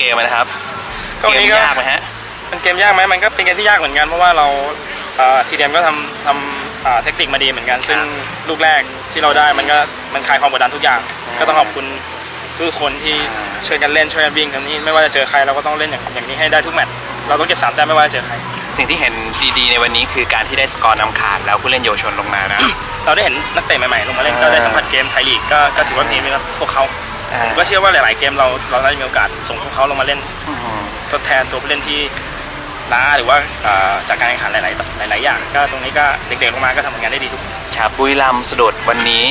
เกมนะครับก็เกวันมนี้ก็ ยากไหมฮะเป็นเกมยากไหมมันก็เป็นเกมที่ยากเหมือนกันเพราะว่าเราทีเดียมก็ทำทำอ่าเทคนิคมาดีเหมือนกัน ซึ่งลูกแรกที่เราได้มันก็มันคลายความกดดันทุกอย่างก็ต้องขอบคุณทุกคนที่ช่วยกันเล่นช่วยกันวิ่งกันนี้ไม่ว่าจะเจอใครเราก็ต้องเล่นอย่างอย่างนี้ให้ได้ทุกแมตช์เราต้องเก็บสามแต้มไม่ว่าจะเจอใคร สิ่งที่เห็นดีๆในวันนี้คือการที่ได้สกอร์นำขาดแล้วผู้เล่นเยาวชนลงมานะ เราได้เห็นนักเตะใหม่ๆลงมาเล่นอ่า ก็ได้สัมผัสเกมไทยลีกก็ก็ถือว่าดีนะครับพวกเขาอ่า ผมก็เชื่อว่าหลาย ๆ เกมเราเราได้มีโอกาสส่งพวกเขาลงมาเล่นอืมทดแทนตัวผู้เล่นที่ล้าหรือว่าเอ่อจากการแข่งขันหลาย ๆ หลาย ๆ อย่าง ก็ตรงนี้ก็เด็ก ๆ ลงมาก็ทำผลงานได้ดีทุกคนครับบุรีรัมย์สะดุดวันนี้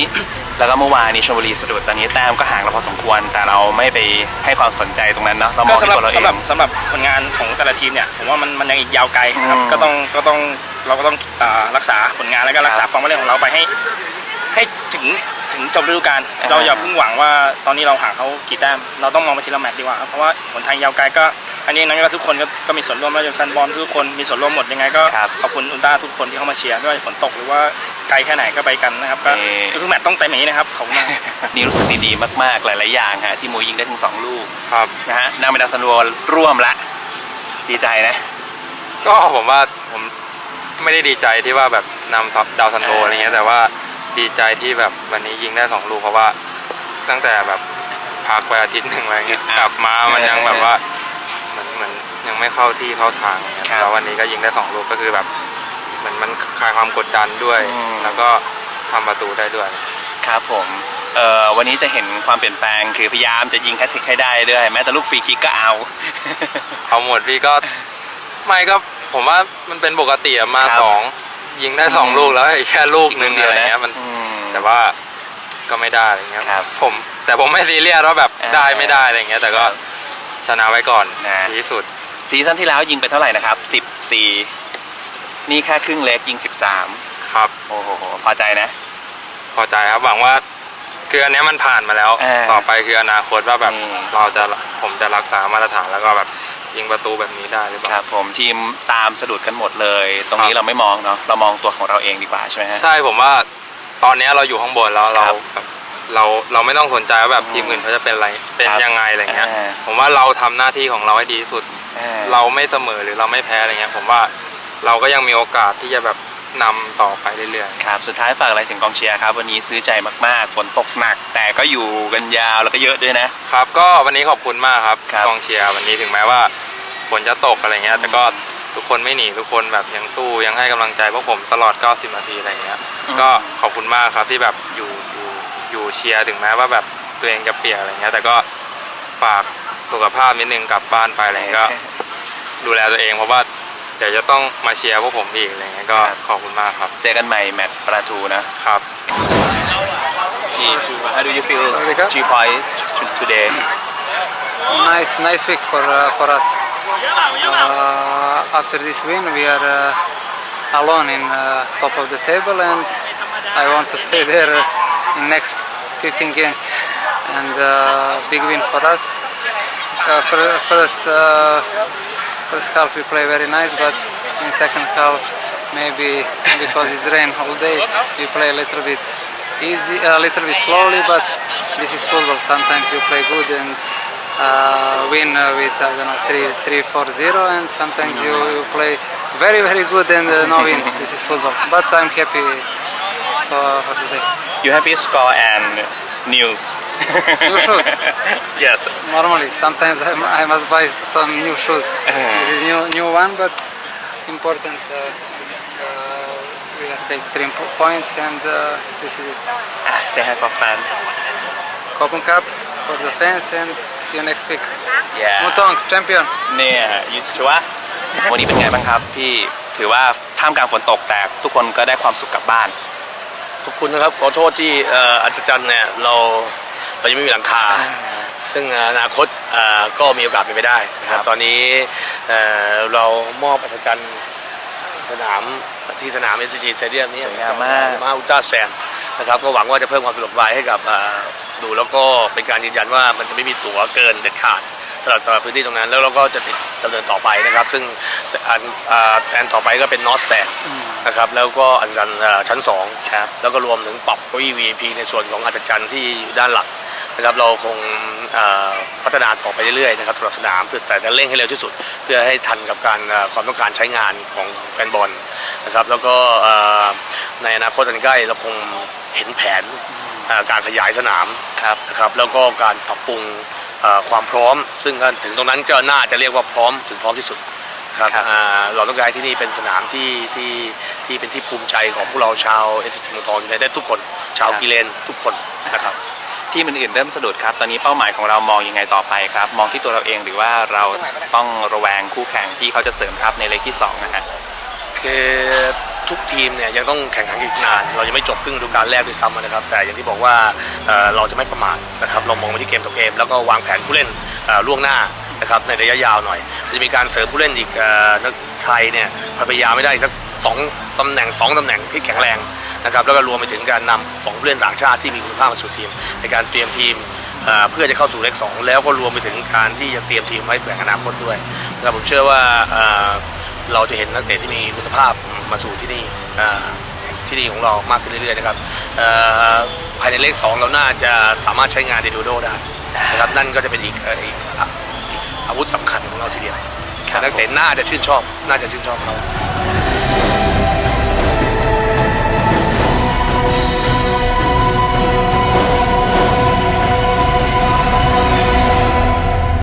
แล้วก็เมื่อวานนี้ชลบุรีสะดุดตอนนี้แต้มก็ห่างเราพอสมควร แต่เราไม่ไปให้ความสนใจตรงนั้นเนาะเรามก็องสำที่หรับตัวเราเอสำหรับงสำหรับผลงานของแต่ละทีมเนี่ยผมว่ามันมันยังอีกยาวไกลนะครับอืมก็ต้องก็ต้องเราก็ต้องเอ่อรักษาผลงานแล้วก็รักษาครับฟอร์มการเล่นของเราไปให้ให้ถึง ถึงจบฤดูกาลอ่าเราอย่าเพิ่งหวังว่าตอนนี้เราห่างเขากี่แต้มเราต้องมองไปทีละแมตช์ดีกว่าครับเพราะว่าหนทางยาวไกลก็อันนี้นั้นก็ทุกคนก็ก็มีส่วนร่วมแล้วจนแฟนบอลทุกคนมีส่วนร่วมหมดยังไงก็ครับขอบคุณอุลตร้าทุกคนที่เข้ามาเชียร์ไม่ว่าจะฝนตกหรือว่าไกลแค่ไหนก็ไปกันนะครับก็เอ่อทุกๆแมตช์ต้องเต็มอย่างนี้นะครับขอบคุณมากนี่รู้สึกดีๆมากๆหลายๆอย่างฮะที่มูยิงได้ถึงสองลูกครับนะฮะนาเมดาซันโวร่วมละดีใจนะ ก็ผมว่าผมไม่ได้ดีใจที่ว่าแบบนำซับดาวซันโดเออออะไรเงี้ยแต่ว่า ดีใจที่แบบวันนี้ยิงได้สองลูกเพราะว่าตั้งแต่แบบพักไปอาทิตย์หนึ่งอะไรเงี้ยกลับมามันยังแบบว่าเหมือนเหมือนยังไม่เข้าที่เข้าทางอะไรเงี้ยแล้ววันนี้ก็ยิงได้สองลูกก็คือแบบเหมือนมันคลายความกดดันด้วย แล้วก็ทำประตูได้ด้วย ครับผมเอ่อวันนี้จะเห็นความเปลี่ยนแปลงคือพยายามจะยิงแฮตทริกให้ได้ด้วยแม้แต่ลูกฟรีคิกก็เอา เอาหมดพี่ก็ไม่ก็ผมว่ามันเป็นปกติอะมาครับสอง ยิงได้สองอืมลูกแล้วอีกแค่ลูกหนึ่งเดีอะไรนะเงี้ยมันอืมแต่ว่าก็ไม่ได้อะไรเงี้ยครับผมแต่ผมไม่ซีเรียสว่าแบบอ่าได้ไม่ได้อะไรเงี้ย แต่ก็ครับชนะไว้ก่อนนะดีที่สุดซีซั่นที่แล้วยิงไปเท่าไหร่นะครับ14นี่แค่ครึ่งเล็กยิง13ครับโอ้โหพอใจนะ พอใจครับหวังว่าคืออันเนี้ยมันผ่านมาแล้วอ่าต่อไปคืออนาคตว่าแบบอืมเราจะผมจะรักษามาตรฐานแล้วก็แบบ ยิงประตูแบบนี้ได้หรือเปคล่า รับผมทีมตามสะดุดกันหมดเลย ตรงนี้ครับ เราไม่มองเนาะเรามองตัวของเราเองดีกว่าใช่ไหมฮะ ใช่ผมว่าตอนเนี้ยเราอยู่ข้างบนแล้วเราครับแบบเราเราไม่ต้องสนใจว่าแบบอืมทีมอื่นเขาจะเป็นอะไรเป็นครับยังไงอะไรเงี้ยอ่า ผมว่าเราทำหน้าที่ของเราให้ดีที่สุด อ่าเราไม่เสมอหรือเราไม่แพ้อะไรเงี้ยผมว่าเราก็ยังมีโอกาสที่จะแบบนำต่อไปเรื่อย ครับสุดท้ายฝากอะไรถึงกองเชียร์ครับ วันนี้ซื้อใจมากๆฝนตกหนัก แต่ก็อยู่กันยาวแล้วก็เยอะด้วยนะ ๆ ครับ ก็วันนี้ขอบคุณมากครับครับ กองเชียร์วันนี้ถึงแม้ว่า ฝนจะตกอะไรเงี้ย แต่ก็ทุกคนไม่หนีทุกคนแบบยังสู้ยังให้กำลังใจพวกผมตลอด 90 นาทีอะไรเงี้ย ก็ขอบคุณมากครับที่แบบอยู่อยู่อยู่เชียร์ถึงแม้ว่าแบบตัวเองจะเปียกอะไรเงี้ย แต่ก็ฝากสุขภาพนิดนึงกลับบ้านไปอะไรเงี้ยก็ ดูแลตัวเองเพราะว่าเดี๋ยวจะต้องมาเชียร์พวกผมอีกอะไรเงี้ยก็ครับขอบคุณมากครับ เจอกันใหม่แมตช์ประตูนะครับที How do you feel three point today Nice, nice week for uh, for us. Uh, after this win, we are uh, alone in uh, top of the table, and I want to stay there in next 15 games. And big win for us. Uh, fir- first, uh, first half we play very nice, but in second half maybe because it's rain all day, we play a little bit easy, a little bit slowly. But this is football. Sometimes you play good and win uh, with I don't know three, three, four, zero, and sometimes you, you play very, very good and uh, no win. This is football. But I'm happy for, for today. You happy score and news New shoes. Yes Normally, sometimes I, I must buy some new shoes. This is new new one, but important. Uh, uh, we have take three points, and uh, this is it. Say hi for fun Copen Cup for the fans, and see you next week. Yeah Mutong, champion. เนี่ยยูชัววันนี้เป็นไงบ้างครับพี่ถือว่าท่ามกลางฝนตกแต่ทุกคนก็ได้ความสุขกลับบ้าน ทุกคนนะครับขอโทษที่เอ่ออัศจรรย์เนี่ยเราเรายังไม่มีหลังคา ซึ่งอนาคตเอ่อก็มีโอกาสเป็นไปได้นะคครัรับบตอนนี้เอ่อเรามอบอัศจรรย์สนามที่สนามเอสจีสเตเดียมนี้สวยงามมาก มาอุลตร้าแฟนนะครับก็หวังว่าจะเพิ่มความสะดวกสบายให้กับเอ่อ ดูแล้วก็เป็นการยืนยันว่ามันจะไม่มีตั๋วเกินเด็ดขาดสำหรับสำหรับพื้นที่ตรงนั้น แล้วเราก็จะติดดำเนินต่อไปนะครับ ซึ่งอันอ่าแฟนต่อไปก็เป็นนอสแตนนะครับแล้วก็อัศจรรย์เอ่อชั้นสองครับแล้วก็รวมถึงปรับเก้าอี้ VIP ในส่วนของอัศจรรย์ที่อยู่ด้านหลังนะครับเราคงเอ่อพัฒนาต่อไปเรื่อยๆนะครับสำหรับสนามเพื่อแต่จะเร่งให้เร็วที่สุด เพื่อให้ทันกับการเอ่อความต้องการใช้งานของแฟนบอลนะครับแล้วก็เอ่อในอนาคตอันใกล้เราคงเห็นแผนเอ่อ การขยายสนามครับนะครับแล้วก็การปรับปรุงเอ่อความพร้อม ซึ่งก็ถึงตรงนั้นก็น่าจะเรียกว่าพร้อมถึงพร้อมที่สุดครับครับอ่าเราต้องการให้ที่นี่เป็นสนามที่ที่ที่เป็นที่ภูมิใจของพวกเราชาวเอสทีมตอนได้ทุกคน ชาวกิเลนทุกคนนะครับทีมอื่นๆเริ่มสะดุดครับ ตอนนี้เป้าหมายของเรามองยังไงต่อไปครับ มองที่ตัวเราเองหรือว่าเราต้องระแวงคู่แข่งที่เขาจะเสริมทัพในเลขที่สองนะฮะคือ ทุกทีมเนี่ยยังต้องแข่งขันกันอีกนาน เรายังไม่จบครึ่งฤดูกาลแรกด้วยซ้ำนะครับ แต่อย่างที่บอกว่าเเราจะไม่ประมาทนะครับเรามองไปที่เกมต่อเกม แล้วก็วางแผนผู้เล่นล่วงหน้านะครับในระยะยาวหน่อย จะมีการเสริมผู้เล่นอีกนักไทยเนี่ยพยายามไม่ได้สักสองตำแหน่งสองตำแหน่งที่แข็งแรงนะครับแล้วก็รวมไปถึงการนำของผู้เล่นต่างชาติที่มีคุณภาพมาสู่ทีม ในการเตรียมทีมเพื่อจะเข้าสู่เลขสองแล้วก็รวมไปถึงการที่จะเตรียมทีมไว้แข่งอนาคตด้วยนะครับผมเชื่อว่าเราจะเห็นนักเตะที่มีคุณภาพ มาสู่ที่นี่อ่าที่นี่ของเรามากขึ้นเรื่อยๆนะครับเอ่อภายในเลขสองเราน่าจะสามารถใช้งานเดโดโดได้นะครับนั่นก็จะเป็นอีกเอ่ออีกอะอีกอาวุธสำคัญของเราทีเดียวนักเตะน่าจะชื่นชอบ น่าจะชื่นชอบเขา